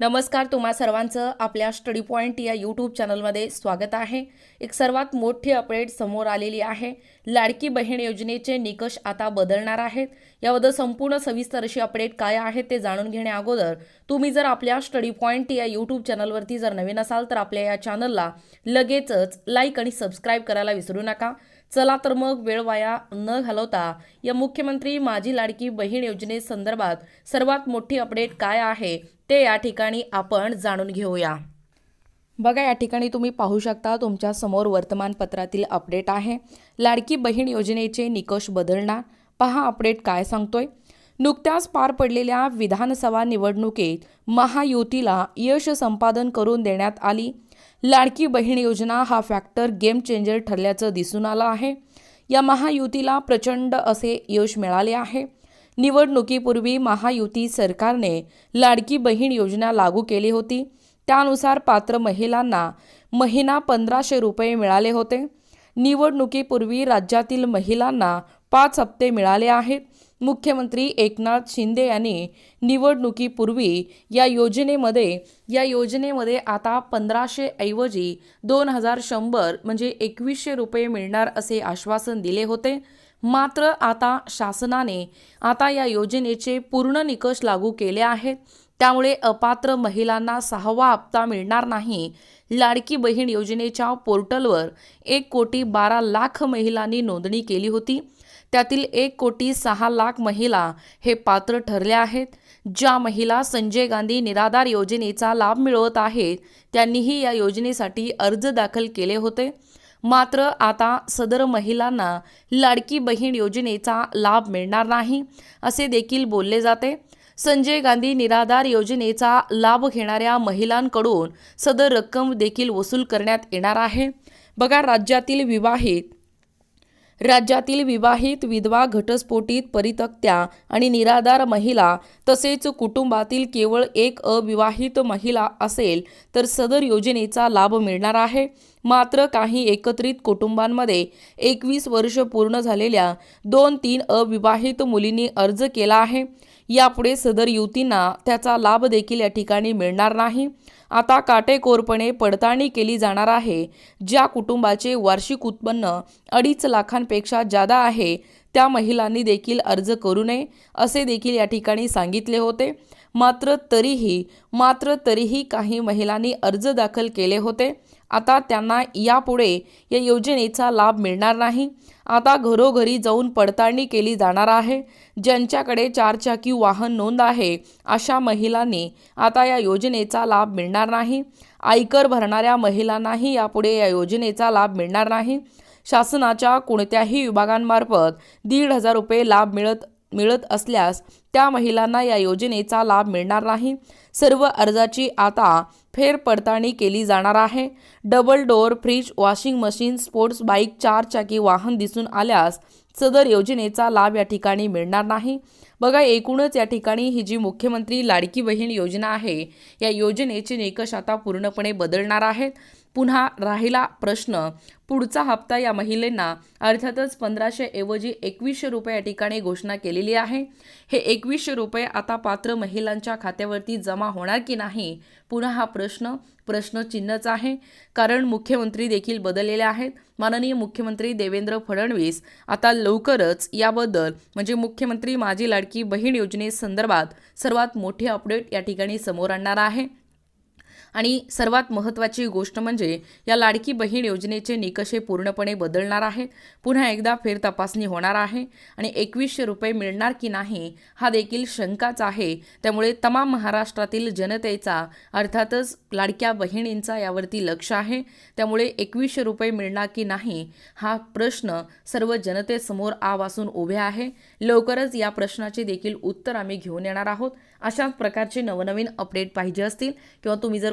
नमस्कार तुम्हा सर्वांचं आपल्या स्टडी पॉईंट या यूट्यूब चॅनलमध्ये स्वागत आहे. एक सर्वात मोठी अपडेट समोर आलेली आहे. लाडकी बहीण योजनेचे निकष आता बदलणार आहेत. याबद्दल संपूर्ण सविस्तर अशी अपडेट काय आहे ते जाणून घेण्या अगोदर तुम्ही जर आपल्या स्टडी पॉईंट या यूट्यूब चॅनलवरती जर नवीन असाल तर आपल्या या चॅनलला लगेचच लाईक आणि सबस्क्राईब करायला विसरू नका. चला तर मग वेळ वाया न घालवता या मुख्यमंत्री माझी लाडकी बहीण योजनेसंदर्भात सर्वात मोठी अपडेट काय आहे ते या ठिकाणी आपण जाणून घेऊया. बघा या ठिकाणी तुम्ही पाहू शकता तुमच्यासमोर वर्तमानपत्रातील अपडेट आहे. लाडकी बहीण योजनेचे निकष बदलणार. पहा अपडेट काय सांगतोय. नुकत्याच पार पडलेल्या विधानसभा निवडणुकीत महायुतीला यश संपादन करून देण्यात आली. लाडकी बहीण योजना हा फॅक्टर गेम चेंजर ठरल्याचं दिसून आलं आहे. या महायुतीला प्रचंड असे यश मिळाले आहे. निवडणुकीपूर्वी महायुती सरकारने लाडकी बहीण योजना लागू केली होती. त्यानुसार पात्र महिलांना महिना पंधराशे रुपये मिळाले होते. निवडणुकीपूर्वी राज्यातील महिलांना पाच हप्ते मिळाले आहेत. मुख्यमंत्री एकनाथ शिंदे यांनी निवडणुकीपूर्वी या योजनेमध्ये या योजनेमध्ये आता पंधराशे ऐवजी दोन हजार शंभर म्हणजे एकवीसशे रुपये मिळणार असे आश्वासन दिले होते. मात्र आता शासनाने आता या योजनेचे पूर्ण निकष लागू केले आहेत. त्यामुळे अपात्र महिलांना सहावा हप्ता मिळणार नाही. लाडकी बहीण योजनेच्या पोर्टलवर एक कोटी बारा लाख महिलांनी नोंदणी केली होती. त्यातील एक कोटी सहा लाख महिला हे पात्र ठरल्या आहेत. ज्या महिला संजय गांधी निराधार योजनेचा लाभ मिळवत आहेत त्यांनीही या योजनेसाठी अर्ज दाखल केले होते. मात्र आता सदर महिलांना लाडकी बहीण योजनेचा लाभ मिळणार नाही असे देखील बोलले जाते. संजय गांधी निराधार योजनेचा लाभ घेणाऱ्या महिलांकडून सदर रक्कम देखील वसूल करण्यात येणार आहे. बघा राज्यातील विवाहित राज्यातील विवाहित विधवा घटस्फोटीत परितक्त्या आणि निराधार महिला तसेच कुटुंबातील केवळ एक अविवाहित महिला असेल तर सदर योजनेचा लाभ मिळणार आहे. मात्र काही एकत्रित कुटुंबांमध्ये एकवीस वर्ष पूर्ण झालेल्या दोन तीन अविवाहित मुलींनी अर्ज केला आहे. यापुढे सदर युतींना त्याचा लाभ देखील या ठिकाणी मिळणार नाही. आता काटेकोरपणे पडताळणी केली जाणार आहे. ज्या कुटुंबाचे वार्षिक उत्पन्न अडीच लाखांपेक्षा जादा आहे त्या महिलांनी देखील अर्ज करू नये असे देखील या ठिकाणी सांगितले होते. मात्र तरीही मात्र तरीही काही महिलांनी अर्ज दाखल केले होते. आता त्यांना यापुढे या योजनेचा लाभ मिळणार नाही. आता घरोघरी जाऊन पडताळणी केली जाणार आहे. ज्यांच्याकडे चारचाकी वाहन नोंद आहे अशा महिलांनी आता या योजनेचा लाभ मिळणार नाही. आयकर भरणाऱ्या महिलांनाही यापुढे या योजनेचा लाभ मिळणार नाही. शासनाच्या कोणत्याही विभागांमार्फत दीड हजार रुपये लाभ मिळत मिळत असल्यास त्या महिलांना या योजनेचा लाभ मिळणार नाही. सर्व अर्जाची आता फेरपडताळणी केली जाणार आहे. Double door fridge washing machine sports bike चारचाकी वाहन दिसून आल्यास सदर योजनेचा लाभ या ठिकाणी मिळणार नाही. बघा एकूणच या ठिकाणी ही जी मुख्यमंत्री लाडकी बहीण योजना आहे या योजनेचे निकष आता पूर्णपणे बदलणार आहेत. पुन्हा राहिला प्रश्न. पुढचा हप्ता या महिलेंना अर्थातच पंधराशे ऐवजी एकवीसशे रुपये या ठिकाणी घोषणा केलेली आहे. हे एकवीसशे रुपये आता पात्र महिलांच्या खात्यावरती जमा होणार की नाही? पुन्हा हा प्रश्न प्रश्नचिन्हच आहे. कारण मुख्यमंत्री देखील बदललेले आहेत. माननीय मुख्यमंत्री देवेंद्र फडणवीस आता लवकरच याबद्दल म्हणजे मुख्यमंत्री माझी लाडकी बहीण योजनेसंदर्भात सर्वात मोठी अपडेट या ठिकाणी समोर आणणार आहे. आणि सर्वात महत्त्वाची गोष्ट म्हणजे या लाडकी बहीण योजनेचे निकष हे पूर्णपणे बदलणार आहेत. पुन्हा एकदा फेरतपासणी होणार आहे आणि एकवीसशे रुपये मिळणार की नाही हा देखील शंकाच आहे. त्यामुळे तमाम महाराष्ट्रातील जनतेचा अर्थातच लाडक्या बहिणींचा यावरती लक्ष आहे. त्यामुळे एकवीसशे रुपये मिळणार की नाही हा प्रश्न सर्व जनतेसमोर आवासून उभे आहे. लवकरच या प्रश्नाचे देखील उत्तर आम्ही घेऊन येणार आहोत. अशाच प्रकारचे नवनवीन अपडेट पाहिजे असतील किंवा तुम्ही जर